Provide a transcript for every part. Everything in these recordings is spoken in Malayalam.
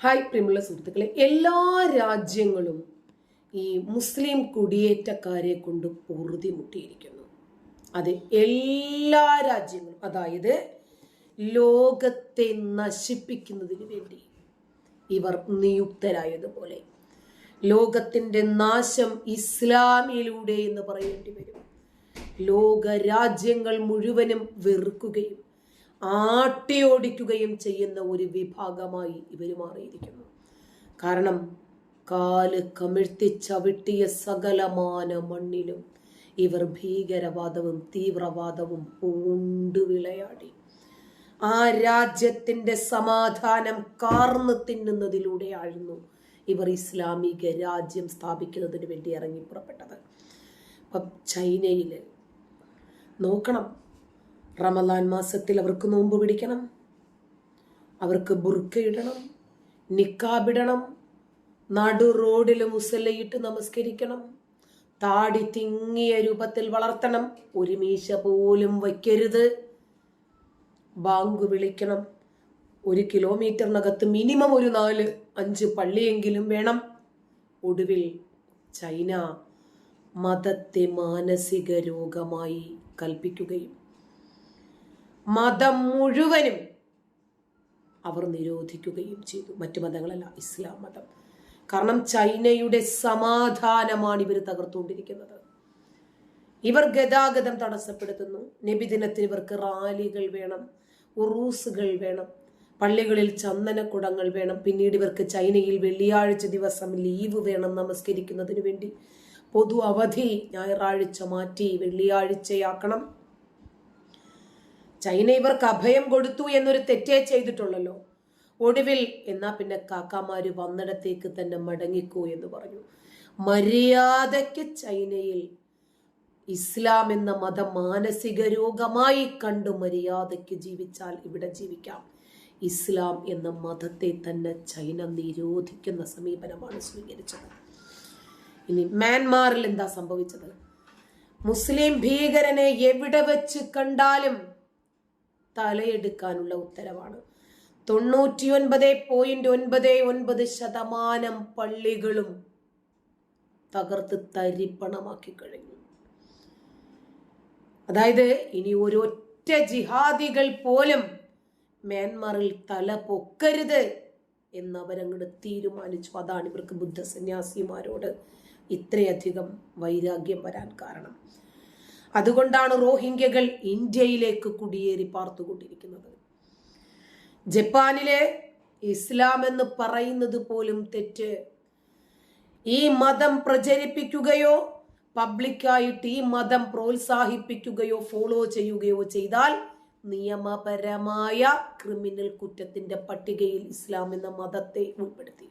ഹായ് പ്രിയമുള്ള സുഹൃത്തുക്കളെ എല്ലാ രാജ്യങ്ങളും ഈ മുസ്ലിം കുടിയേറ്റക്കാരെ കൊണ്ട് പൊറുതി മുട്ടിയിരിക്കുന്നു അത് എല്ലാ രാജ്യങ്ങളും അതായത് ലോകത്തെ നശിപ്പിക്കുന്നതിന് വേണ്ടി ഇവർ നിയുക്തരായതുപോലെ. ലോകത്തിന്റെ നാശം ഇസ്ലാമിലൂടെ എന്ന് പറയേണ്ടി വരും. ലോക രാജ്യങ്ങൾ മുഴുവനും വെറുക്കുകയും ആട്ടിയോടിക്കുകയും ചെയ്യുന്ന ഒരു വിഭാഗമായി ഇവർ മാറിയിരിക്കുന്നു. കാരണം കാൽ കമിഴ്ത്തി ചവിട്ടിയ സകലമാന മണ്ണിലും ഇവർ ഭീകരവാദവും തീവ്രവാദവും പൂണ്ടു വിളയാടി. ആ രാജ്യത്തിന്റെ സമാധാനം കാർന്നു തിന്നുന്നതിലൂടെയായിരുന്നു ഇവർ ഇസ്ലാമിക രാജ്യം സ്ഥാപിക്കുന്നതിന് വേണ്ടി ഇറങ്ങി പുറപ്പെട്ടത്. അപ്പം ചൈനയിൽ നോക്കണം. റമലാൻ മാസത്തിൽ അവർക്ക് നോമ്പ് പിടിക്കണം. അവർക്ക് ബുർക്കയിടണം നിക്കാബിടണം നടു റോഡിൽ മുസല്ലയിട്ട് നമസ്കരിക്കണം താടി തിങ്ങിയ രൂപത്തിൽ വളർത്തണം. ഒരു മീശ പോലും വയ്ക്കരുത്. ബാങ്ക് വിളിക്കണം. ഒരു കിലോമീറ്ററിനകത്ത് മിനിമം ഒരു നാല് അഞ്ച് പള്ളിയെങ്കിലും വേണം. ഒടുവിൽ ചൈന മതത്തെ മാനസിക രോഗമായി കൽപ്പിക്കുകയും മതം മുഴുവനും അവർ നിരോധിക്കുകയും ചെയ്തു. മറ്റു മതങ്ങളല്ല ഇസ്ലാം മതം. കാരണം ചൈനയുടെ സമാധാനമാണ് ഇവർ തകർത്തുകൊണ്ടിരിക്കുന്നത്. ഇവർ ഗതാഗതം തടസ്സപ്പെടുത്തുന്നു. നബിദിനത്തിൽ ഇവർക്ക് റാലികൾ വേണം ഉറൂസുകൾ വേണം പള്ളികളിൽ ചന്ദനക്കുടങ്ങൾ വേണം. പിന്നീട് ഇവർക്ക് ചൈനയിൽ വെള്ളിയാഴ്ച ദിവസം ലീവ് വേണം നമസ്കരിക്കുന്നതിന് വേണ്ടി. പൊതു അവധി ഞായറാഴ്ച മാറ്റി വെള്ളിയാഴ്ചയാക്കണം. ചൈന ഇവർക്ക് അഭയം കൊടുത്തു എന്നൊരു തെറ്റേ ചെയ്തിട്ടുള്ളല്ലോ. ഒടുവിൽ എന്നാ പിന്നെ കാക്കാമാര് വന്നിടത്തേക്ക് തന്നെ മടങ്ങിക്കോ എന്ന് പറഞ്ഞു. മര്യാദയ്ക്ക് ചൈനയിൽ ഇസ്ലാം എന്ന മതം മാനസിക രോഗമായി കണ്ടു മര്യാദയ്ക്ക് ജീവിച്ചാൽ ഇവിടെ ജീവിക്കാം. ഇസ്ലാം എന്ന മതത്തെ തന്നെ ചൈന നിരോധിക്കുന്ന സമീപനമാണ് സ്വീകരിച്ചത്. ഇനി മ്യാൻമാറിൽ എന്താ സംഭവിച്ചത്? മുസ്ലിം ഭീകരനെ എവിടെ വെച്ച് കണ്ടാലും തലയെടുക്കാനുള്ള ഉത്തരവാണ്. തൊണ്ണൂറ്റിയൊൻപത് പോയിന്റ് ഒൻപത് ഒൻപത് ശതമാനം പള്ളികളും തകർത്ത് തരിപ്പണമാക്കി കഴിഞ്ഞു. അതായത് ഇനി ഒരൊറ്റ ജിഹാദികൾ പോലും മ്യാൻമാറിൽ തല പൊക്കരുത് എന്നവരങ്ങോട്ട് തീരുമാനിച്ചു. അതാണ് ഇവർക്ക് ബുദ്ധസന്യാസിമാരോട് ഇത്രയധികം വൈരാഗ്യം വരാൻ കാരണം. അതുകൊണ്ടാണ് റോഹിംഗ്യകൾ ഇന്ത്യയിലേക്ക് കുടിയേറി പാർത്തുകൊണ്ടിരിക്കുന്നത്. ജപ്പാനിലെ ഇസ്ലാം എന്ന് പറയുന്നത് പോലും തെറ്റ്. ഈ മതം പ്രചരിപ്പിക്കുകയോ പബ്ലിക്കായിട്ട് ഈ മതം പ്രോത്സാഹിപ്പിക്കുകയോ ഫോളോ ചെയ്യുകയോ ചെയ്താൽ നിയമപരമായ ക്രിമിനൽ കുറ്റത്തിന്റെ പട്ടികയിൽ ഇസ്ലാം എന്ന മതത്തെ ഉൾപ്പെടുത്തി.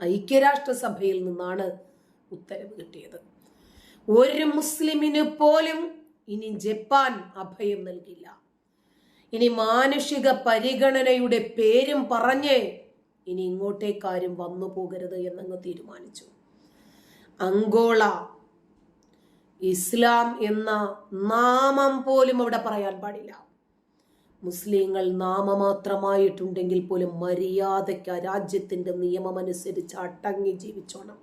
ഐക്യരാഷ്ട്രസഭയിൽ നിന്നാണ് ഉത്തരവ് കിട്ടിയത്. ഒരു മുസ്ലിമിന് പോലും ഇനി ജപ്പാൻ അഭയം നൽകില്ല. ഇനി മാനുഷിക പരിഗണനയുടെ പേരും പറഞ്ഞ് ഇനി ഇങ്ങോട്ടേക്കാരും വന്നു പോകരുത് എന്നങ്ങ് തീരുമാനിച്ചു. അങ്കോള ഇസ്ലാം എന്ന നാമം പോലും അവിടെ പറയാൻ പാടില്ല. മുസ്ലിങ്ങൾ നാമമാത്രമായിട്ടുണ്ടെങ്കിൽ പോലും മര്യാദയ്ക്ക് രാജ്യത്തിന്റെ നിയമമനുസരിച്ച് അടങ്ങി ജീവിച്ചോണം.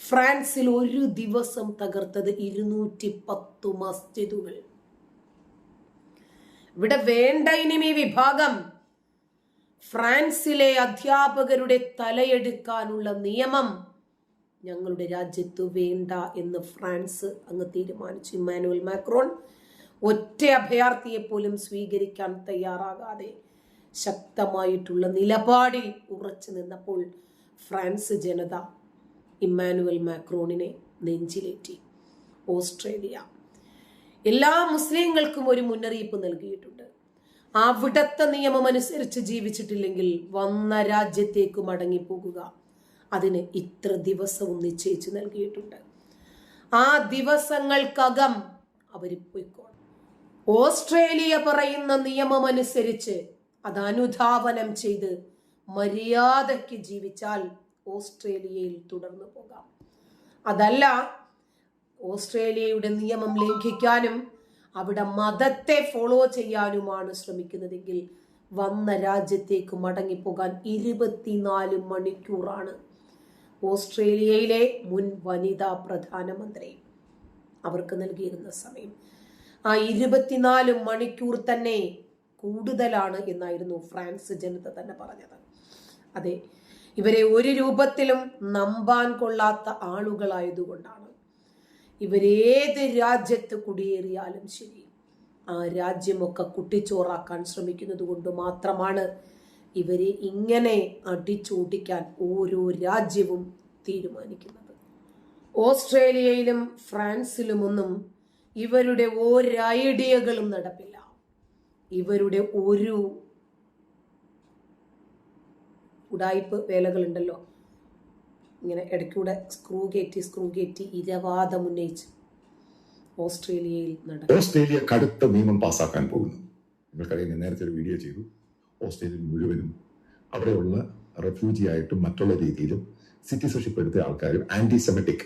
ഫ്രാൻസിൽ ഒരു ദിവസം തകർത്തത് ഇരുന്നൂറ്റി പത്ത് മസ്ജിദുകൾ. ഇവിടെ വേണ്ട ഇനിയും ഈ വിഭാഗം. ഫ്രാൻസിലെ അധ്യാപകരുടെ തലയെടുക്കാനുള്ള നിയമം ഞങ്ങളുടെ രാജ്യത്ത് വേണ്ട എന്ന് ഫ്രാൻസ് അങ്ങ് തീരുമാനിച്ചു. ഇമ്മാനുവൽ മാക്രോൺ ഒറ്റ അഭയാർത്ഥിയെ പോലും സ്വീകരിക്കാൻ തയ്യാറാകാതെ ശക്തമായിട്ടുള്ള നിലപാടിൽ ഉറച്ചു നിന്നപ്പോൾ ഫ്രാൻസ് ജനത ഇമ്മാനുവൽ മാക്രോണിനെ നെഞ്ചിലേറ്റി. ഓസ്ട്രേലിയ. എല്ലാ മുസ്ലിങ്ങൾക്കും ഒരു മുന്നറിയിപ്പ് നൽകിയിട്ടുണ്ട്. അവിടത്തെ നിയമം അനുസരിച്ച് ജീവിച്ചിട്ടില്ലെങ്കിൽ വന്ന രാജ്യത്തേക്ക് മടങ്ങിപ്പോകുക. അതിന് ഇത്ര ദിവസവും നിശ്ചയിച്ച് നൽകിയിട്ടുണ്ട്. ആ ദിവസങ്ങൾക്കകം അവർ പോയിക്കോളും. ഓസ്ട്രേലിയ പറയുന്ന നിയമം അനുസരിച്ച് അത് അനുധാവനം ചെയ്ത് മര്യാദയ്ക്ക് ജീവിച്ചാൽ ഓസ്ട്രേലിയയിൽ തുടർന്നു പോകാം. അതല്ല ഓസ്ട്രേലിയയുടെ നിയമം ലംഘിക്കാനും അവിടെ മതത്തെ ഫോളോ ചെയ്യാനുമാണ് ശ്രമിക്കുന്നതെങ്കിൽ വന്ന രാജ്യത്തേക്ക് മടങ്ങിപ്പോകാൻ ഇരുപത്തിനാല് മണിക്കൂറാണ് ഓസ്ട്രേലിയയിലെ മുൻ വനിതാ പ്രധാനമന്ത്രി അവർക്ക് നൽകിയിരുന്ന സമയം. ആ ഇരുപത്തിനാല് മണിക്കൂർ തന്നെ കൂടുതലാണ് എന്നായിരുന്നു ഫ്രാൻസ് ജനത തന്നെ പറഞ്ഞത്. അതെ ഇവരെ ഒരു രൂപത്തിലും നമ്പാൻ കൊള്ളാത്ത ആളുകളായതുകൊണ്ടാണ്. ഇവരേത് രാജ്യത്ത് കുടിയേറിയാലും ശരി ആ രാജ്യമൊക്കെ കുട്ടിച്ചോറാക്കാൻ ശ്രമിക്കുന്നത് കൊണ്ട് മാത്രമാണ് ഇവരെ ഇങ്ങനെ അടിച്ചോടിക്കാൻ ഓരോ രാജ്യവും തീരുമാനിക്കുന്നത്. ഓസ്ട്രേലിയയിലും ഫ്രാൻസിലുമൊന്നും ഇവരുടെ ഒരൈഡിയകളും നടപ്പില്ല. ഇവരുടെ ഒരു ഉടായ്പ് വേലകളുണ്ടല്ലോ. ഇങ്ങനെ ഇടയ്ക്കൂടെ സ്ക്രൂ കയറ്റി സ്ക്രൂ കയറ്റി ഇരവാദം ഉന്നയിച്ച് ഓസ്ട്രേലിയയിൽ നടക്കും. ഓസ്ട്രേലിയ കടുത്ത നിയമം പാസ്സാക്കാൻ പോകുന്നു. നിങ്ങൾക്കറിയാം ഞാൻ നേരത്തെ ഒരു വീഡിയോ ചെയ്തു. ഓസ്ട്രേലിയ മുഴുവനും അവിടെയുള്ള റെഫ്യൂജി ആയിട്ടും മറ്റുള്ള രീതിയിലും സിറ്റിസൺഷിപ്പ് എടുത്ത ആൾക്കാരും ആന്റി സെമറ്റിക്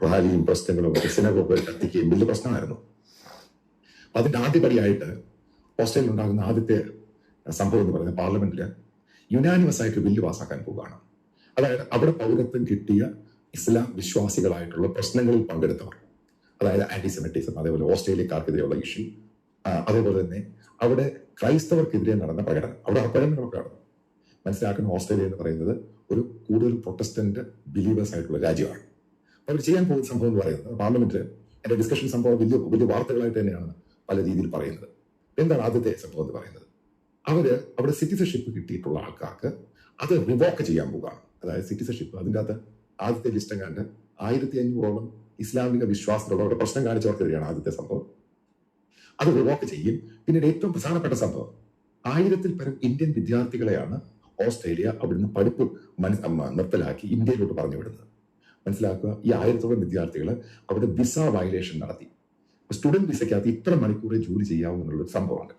റാലിയും പ്രശ്നങ്ങളും ഒക്കെ കത്തിക്കുകയും വലിയ പ്രശ്നമായിരുന്നു. അതിന്റെ ആദ്യപടിയായിട്ട് ഓസ്ട്രേലിയ ഉണ്ടാകുന്ന ആദ്യത്തെ സംഭവം എന്ന് പറയുന്നത് പാർലമെന്റിൽ യുനാനിമസ് ആയിട്ട് ബില്ല് പാസ്സാക്കാൻ പോവുകയാണ്. അതായത് അവിടെ പൗരത്വം കിട്ടിയ ഇസ്ലാം വിശ്വാസികളായിട്ടുള്ള പ്രശ്നങ്ങളിൽ പങ്കെടുത്തവർ. അതായത് ആന്റിസെമിറ്റിസം അതേപോലെ ഓസ്ട്രേലിയക്കാർക്കെതിരെയുള്ള ഇഷ്യൂ അതേപോലെ തന്നെ അവിടെ ക്രൈസ്തവർക്കെതിരെ നടന്ന പ്രകടനം. അവിടെ അപകടങ്ങളൊക്കെ നടന്നു. മനസ്സിലാക്കുന്ന ഓസ്ട്രേലിയ എന്ന് പറയുന്നത് ഒരു കൂടുതൽ പ്രൊട്ടസ്റ്റന്റ് ബിലീവേഴ്സ് ആയിട്ടുള്ള രാജ്യമാണ്. അവർ ചെയ്യാൻ പോകുന്ന സംഭവം എന്ന് പറയുന്നത് പാർലമെന്റിൽ എന്റെ ഡിസ്കഷൻ സംഭവം വലിയ വലിയ വാർത്തകളായിട്ട് തന്നെയാണ് പല രീതിയിൽ പറയുന്നത്. എന്താണ് ആദ്യത്തെ സംഭവം എന്ന് പറയുന്നത്? അവർ അവിടെ സിറ്റിസൺഷിപ്പ് കിട്ടിയിട്ടുള്ള ആൾക്കാർക്ക് അത് റിവോക്ക് ചെയ്യാൻ പോകാം അതായത് സിറ്റിസൺഷിപ്പ് അതിന്റെ അകത്ത് ആദ്യത്തെ ലിസ്റ്റം കണ്ട് ആയിരത്തി അഞ്ഞൂറോളം ഇസ്ലാമിക വിശ്വാസത്തിലുള്ളവരുടെ പ്രശ്നം കാണിച്ചവർക്കെതിരെയാണ് ആദ്യത്തെ സംഭവം. അത് റിവോക്ക് ചെയ്യും. പിന്നീട് ഏറ്റവും പ്രധാനപ്പെട്ട സംഭവം ആയിരത്തിൽ പരം ഇന്ത്യൻ വിദ്യാർത്ഥികളെയാണ് ഓസ്ട്രേലിയ അവിടുന്ന് പഠിപ്പ് മനസ് നിർത്തലാക്കി ഇന്ത്യയിലോട്ട് പറഞ്ഞു വിടുന്നത് മനസ്സിലാക്കുക ഈ ആയിരത്തോളം വിദ്യാർത്ഥികൾ അവിടെ വിസ വയലേഷൻ നടത്തി. സ്റ്റുഡന്റ് വിസയ്ക്കകത്ത് ഇത്ര മണിക്കൂറെ ജോലി ചെയ്യാവൂ എന്നുള്ളൊരു സംഭവമാണ്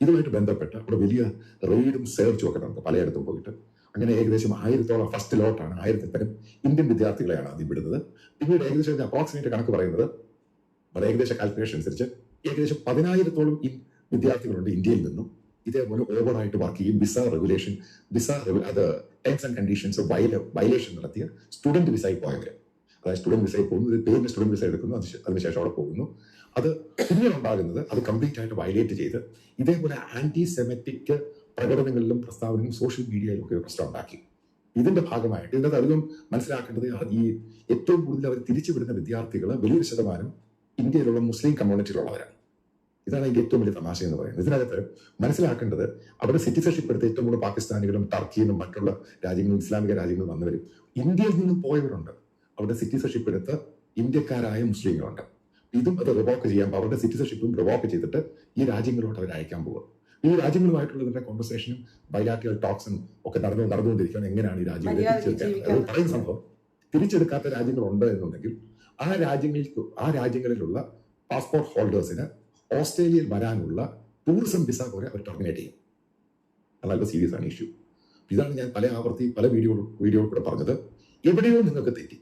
ഇതുമായിട്ട് ബന്ധപ്പെട്ട് അവിടെ വലിയ റെയ്ഡും സെർച്ചും ഒക്കെ നടന്നു പലയിടത്തും പോയിട്ട്. അങ്ങനെ ഏകദേശം ആയിരത്തോളം ഫസ്റ്റ് ലോട്ടാണ് ആയിരത്തിൽ ഇന്ത്യൻ വിദ്യാർത്ഥികളെയാണ് ആദ്യം വിടുന്നത്. പിന്നീട് ഏകദേശം അപ്രോക്സിമേറ്റ് കണക്ക് പറയുന്നത് ഏകദേശം കാൽക്കുലേഷൻ അനുസരിച്ച് ഏകദേശം പതിനായിരത്തോളം വിദ്യാർത്ഥികളുണ്ട് ഇന്ത്യയിൽ നിന്നും. ഇതേപോലെ ഓവറായിട്ട് വർക്ക് ചെയ്യും. വിസ റെഗുലേഷൻ വിസ അത് ടേംസ് ആൻഡ് കണ്ടീഷൻസ് വയലേഷൻ നടത്തിയ സ്റ്റുഡന്റ് വിസയിൽ പോയവർ അതായത് സ്റ്റുഡന്റ് വിസയിൽ പോകുന്നു പേരിന് സ്റ്റുഡന്റ് വിസ എടുക്കുന്നു അതിനുശേഷം അവിടെ പോകുന്നു. അത് ഉണ്ടാകുന്നത് അത് കംപ്ലീറ്റ് ആയിട്ട് വയലേറ്റ് ചെയ്ത് ഇതേപോലെ ആന്റി സെമറ്റിക് പ്രകടനങ്ങളിലും പ്രസ്താവനയും സോഷ്യൽ മീഡിയയിലും ഒക്കെ പ്രശ്നം ഉണ്ടാക്കി. ഇതിന്റെ ഭാഗമായിട്ട് ഇതിന്റെ അധികം മനസ്സിലാക്കേണ്ടത് ഈ ഏറ്റവും കൂടുതൽ അവർ തിരിച്ചുവിടുന്ന വിദ്യാർത്ഥികൾ വലിയൊരു ശതമാനം ഇന്ത്യയിലുള്ള മുസ്ലിം കമ്മ്യൂണിറ്റിയിലുള്ളവരാണ് ഇതാണ് അതിന്റെ ഏറ്റവും വലിയ തമാശ എന്ന് പറയുന്നത്. ഇതിനകത്ത് മനസ്സിലാക്കേണ്ടത് അവിടെ സിറ്റിസൺഷിപ്പ് എടുത്ത് ഏറ്റവും കൂടുതൽ പാകിസ്ഥാനികളും ടർക്കിയിലും മറ്റുള്ള രാജ്യങ്ങളും ഇസ്ലാമിക രാജ്യങ്ങളും വന്നവരും ഇന്ത്യയിൽ നിന്നും പോയവരുണ്ട്. അവിടെ സിറ്റിസൺഷിപ്പ് എടുത്ത് ഇന്ത്യക്കാരായ മുസ്ലിങ്ങളുണ്ട്. ഇതും അത് റിവോക്ക് ചെയ്യാൻ അവരുടെ സിറ്റിസൺഷിപ്പും റിവോക്ക് ചെയ്തിട്ട് ഈ രാജ്യങ്ങളിലോട്ട് അവർ അയക്കാൻ പോകും ഈ രാജ്യങ്ങളുമായിട്ടുള്ള ഇതിന്റെ കോൺവെർസേഷനും ബൈലാറ്ററൽ ടോക്സും ഒക്കെ നടന്നു നടന്നുകൊണ്ടിരിക്കുകയാണ്. എങ്ങനെയാണ് ഈ രാജ്യങ്ങളെ മര്യാദയ്ക്ക് തിരിച്ചെടുക്കാൻ? പറയുന്ന സംഭവം. തിരിച്ചെടുക്കാത്ത രാജ്യങ്ങളുണ്ട് എന്നുണ്ടെങ്കിൽ ആ രാജ്യങ്ങൾക്ക് ആ രാജ്യങ്ങളിലുള്ള പാസ്പോർട്ട് ഹോൾഡേഴ്സിന് ഓസ്ട്രേലിയയിൽ വരാനുള്ള ടൂറിസം വിസ പോലെ അവർ ടെർമിനേറ്റ് ചെയ്യും. അതാണ് സീരിയസ് ആണ് ഇഷ്യൂ ഇതാണ് ഞാൻ പല ആവർത്തി പല വീഡിയോ വീഡിയോ കൂടെ പറഞ്ഞത്. എവിടെയോ നിങ്ങൾക്ക് തെറ്റി.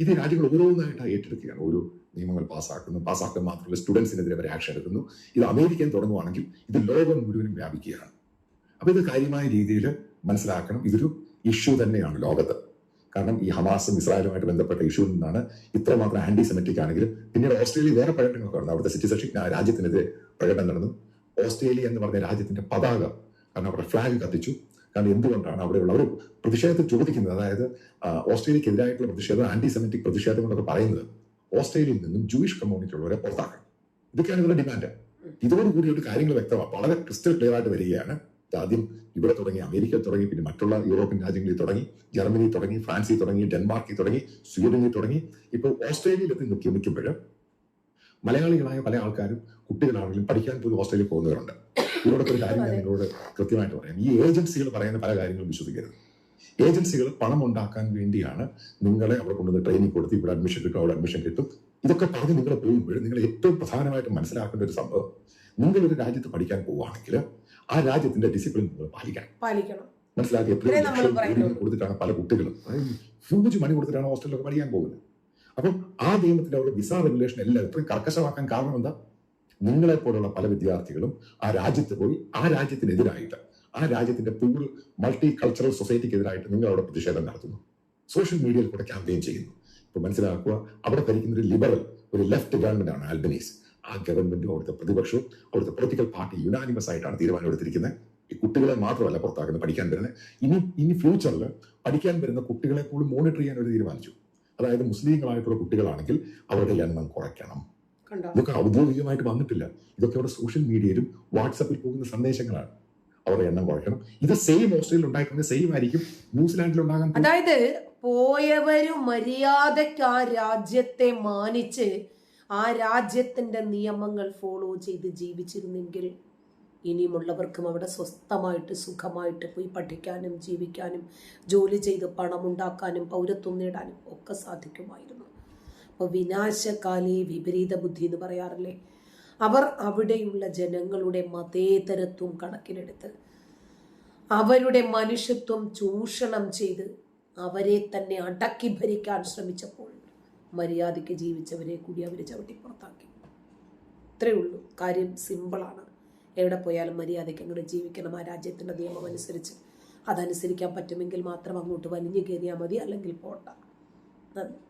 ഇത് രാജ്യങ്ങൾ ഓരോന്നായിട്ടാണ് ഏറ്റെടുക്കുകയാണ്. ഓരോ നിയമങ്ങൾ പാസ്സാക്കുന്നു പാസ്സാക്കാൻ മാത്രമല്ല സ്റ്റുഡൻസിനെതിരെ വരെ ആക്ഷൻ എടുക്കുന്നു. ഇത് അമേരിക്കൻ തുടങ്ങുവാണെങ്കിൽ ഇത് ലോകം മുഴുവനും വ്യാപിക്കുകയാണ്. അപ്പോൾ ഇത് കാര്യമായ രീതിയിൽ മനസ്സിലാക്കണം. ഇതൊരു ഇഷ്യൂ തന്നെയാണ് ലോകത്ത്. കാരണം ഈ ഹമാസും ഇസ്രായേലുമായിട്ട് ബന്ധപ്പെട്ട ഇഷ്യൂ നിന്നാണ് ഇത്രമാത്രം ആന്റി സെമറ്റിക് ആണെങ്കിലും പിന്നീട് ഓസ്ട്രേലിയ വേറെ പ്രകടനങ്ങളൊക്കെ നടന്നു അവിടുത്തെ സിറ്റിസൺഷിപ്പ് രാജ്യത്തിനെതിരെ പ്രകടനം നടന്നു. ഓസ്ട്രേലിയ എന്ന് പറഞ്ഞ രാജ്യത്തിന്റെ പതാക കാരണം അവരുടെ ഫ്ലാഗ് കത്തിച്ചു. കാരണം എന്തുകൊണ്ടാണ് അവിടെയുള്ളവർ പ്രതിഷേധത്തിൽ ചോദിക്കുന്നത് അതായത് ഓസ്ട്രേലിയക്കെതിരായിട്ടുള്ള പ്രതിഷേധം ആന്റി സെമറ്റിക് പ്രതിഷേധങ്ങളൊക്കെ പറയുന്നത്. ഓസ്ട്രേലിയയിൽ നിന്നും ജൂയിഷ് കമ്മ്യൂണിറ്റി ഉള്ളവരെ പുറത്താക്കണം. ഇതൊക്കെയാണ് ഇവരുടെ ഡിമാൻഡ് ഇതോടുകൂടി ഒരു കാര്യങ്ങൾ വ്യക്തമാണ് വളരെ ക്രിസ്റ്റൽ ക്ലിയർ ആയിട്ട് വരികയാണ്. ആദ്യം ഇവിടെ തുടങ്ങി അമേരിക്ക തുടങ്ങി പിന്നെ മറ്റുള്ള യൂറോപ്യൻ രാജ്യങ്ങളിൽ തുടങ്ങി ജർമ്മനി തുടങ്ങി ഫ്രാൻസിൽ തുടങ്ങി ഡെൻമാർക്കിൽ തുടങ്ങി സ്വീഡനിൽ തുടങ്ങി. ഇപ്പോൾ ഓസ്ട്രേലിയയിൽ എത്തി നിൽക്കി നിൽക്കുമ്പോൾ മലയാളികളായ പല ആൾക്കാരും കുട്ടികളാണെങ്കിലും പഠിക്കാൻ പോലും ഓസ്ട്രേലിയയിൽ പോകുന്നവരുണ്ട്. ഇവരോടൊക്കെ ഒരു കാര്യം ഞാൻ നിങ്ങളോട് കൃത്യമായിട്ട് പറയാം. ഈ ഏജൻസികൾ പറയുന്ന പല കാര്യങ്ങളും വിശ്വസിക്കരുത്. ഏജൻസികൾ പണം ഉണ്ടാക്കാൻ വേണ്ടിയാണ് നിങ്ങളെ അവിടെ കൊണ്ടുവന്ന് ട്രെയിനിങ് കൊടുത്ത് ഇവിടെ അഡ്മിഷൻ കിട്ടും അവിടെ അഡ്മിഷൻ കിട്ടും ഇതൊക്കെ പറഞ്ഞ് നിങ്ങൾ പോകുമ്പോൾ നിങ്ങൾ ഏറ്റവും പ്രധാനമായിട്ട് മനസ്സിലാക്കേണ്ട ഒരു സംഭവം. നിങ്ങൾ ഒരു രാജ്യത്ത് പഠിക്കാൻ പോവുകയാണെങ്കിൽ ആ രാജ്യത്തിന്റെ ഡിസിപ്ലിൻ നിങ്ങൾ പാലിക്കണം. പാലിക്കണം. മനസ്സിലാക്കി. കൊടുത്തിട്ടാണ് പല കുട്ടികളും. ഹ്യൂജ് മണി കൊടുത്തിട്ടാണ് ഹോസ്റ്റലിലൊക്കെ പഠിക്കാൻ പോകുന്നത്. അപ്പം ആ നിയമത്തിന്റെ അവിടെ വിസ റെഗുലേഷൻ എല്ലാം ഇത്രയും കർക്കശമാക്കാൻ കാരണം എന്താ? നിങ്ങളെ പോലുള്ള പല വിദ്യാർത്ഥികളും ആ രാജ്യത്ത് പോയി ആ രാജ്യത്തിനെതിരായിട്ട് ആ രാജ്യത്തിന്റെ പൂർ മൾട്ടി കൾച്ചറൽ സൊസൈറ്റിക്കെതിരായിട്ട് നിങ്ങൾ അവിടെ പ്രതിഷേധം നടത്തുന്നു. സോഷ്യൽ മീഡിയയിൽ കൂടെ ക്യാമ്പയിൻ ചെയ്യുന്നു. ഇപ്പൊ മനസ്സിലാക്കുക അവിടെ ഭരിക്കുന്ന ഒരു ലിബറൽ ഒരു ലെഫ്റ്റ് ഗവൺമെന്റ് ആണ് ആൽബനീസ് ആ ഗവൺമെന്റും അവിടുത്തെ പ്രതിപക്ഷവും അവിടുത്തെ പൊളിറ്റിക്കൽ പാർട്ടി യുനാനിമസ് ആയിട്ടാണ് തീരുമാനം എടുത്തിരിക്കുന്നത്. ഈ കുട്ടികളെ മാത്രമല്ല പുറത്താക്കുന്നത് പഠിക്കാൻ വരുന്നത്. ഇനി ഇനി ഫ്യൂച്ചറിൽ പഠിക്കാൻ വരുന്ന കുട്ടികളെ പോലും മോണിറ്റർ ചെയ്യാൻ അവർ തീരുമാനിച്ചു. അതായത് മുസ്ലിങ്ങളായിട്ടുള്ള കുട്ടികളാണെങ്കിൽ അവരുടെ എണ്ണം കുറയ്ക്കണം. ഇതൊക്കെ ഔദ്യോഗികമായിട്ട് വന്നിട്ടില്ല. ഇതൊക്കെ അവിടെ സോഷ്യൽ മീഡിയയിലും വാട്സപ്പിൽ പോകുന്ന സന്ദേശങ്ങളാണ്. അവരുടെ എണ്ണം കുറയ്ക്കണം. ഇത് സെയിം ഓസ്ട്രേലിയയിൽ ഉണ്ടാക്കുന്നത് സെയിം ആയിരിക്കും. ന്യൂസിലാൻഡിൽ ഉണ്ടാകാൻ അതായത് പോയവര് മര്യാദയ്ക്ക് ആ രാജ്യത്തെ മാനിച്ച് ആ രാജ്യത്തിന്റെ നിയമങ്ങൾ ഫോളോ ചെയ്ത് ജീവിച്ചിരുന്നെങ്കിൽ ഇനിയുമുള്ളവർക്കും അവിടെ സ്വസ്ഥമായിട്ട് സുഖമായിട്ട് പോയി പഠിക്കാനും ജീവിക്കാനും ജോലി ചെയ്ത് പണമുണ്ടാക്കാനും പൗരത്വം നേടാനും ഒക്കെ സാധിക്കുമായിരുന്നു. അപ്പോൾ വിനാശകാലി വിപരീത ബുദ്ധി എന്ന് പറയാറില്ലേ? അവർ അവിടെയുള്ള ജനങ്ങളുടെ മതേതരത്വം കണക്കിലെടുത്ത് അവരുടെ മനുഷ്യത്വം ചൂഷണം ചെയ്ത് അവരെ തന്നെ അടക്കി ഭരിക്കാൻ ശ്രമിച്ചപ്പോൾ മര്യാദയ്ക്ക് ജീവിച്ചവരെ കൂടി അവർ ചവിട്ടി പുറത്താക്കി. ഇത്രയേ ഉള്ളൂ. കാര്യം സിമ്പിളാണ് എവിടെ പോയാലും മര്യാദയ്ക്ക് അങ്ങോട്ട് ജീവിക്കണം. ആ രാജ്യത്തിന്റെ നിയമം അനുസരിച്ച് അതനുസരിക്കാൻ പറ്റുമെങ്കിൽ മാത്രം അങ്ങോട്ട് വലിഞ്ഞു കയറിയാൽ മതി. അല്ലെങ്കിൽ പോട്ട നന്ദി.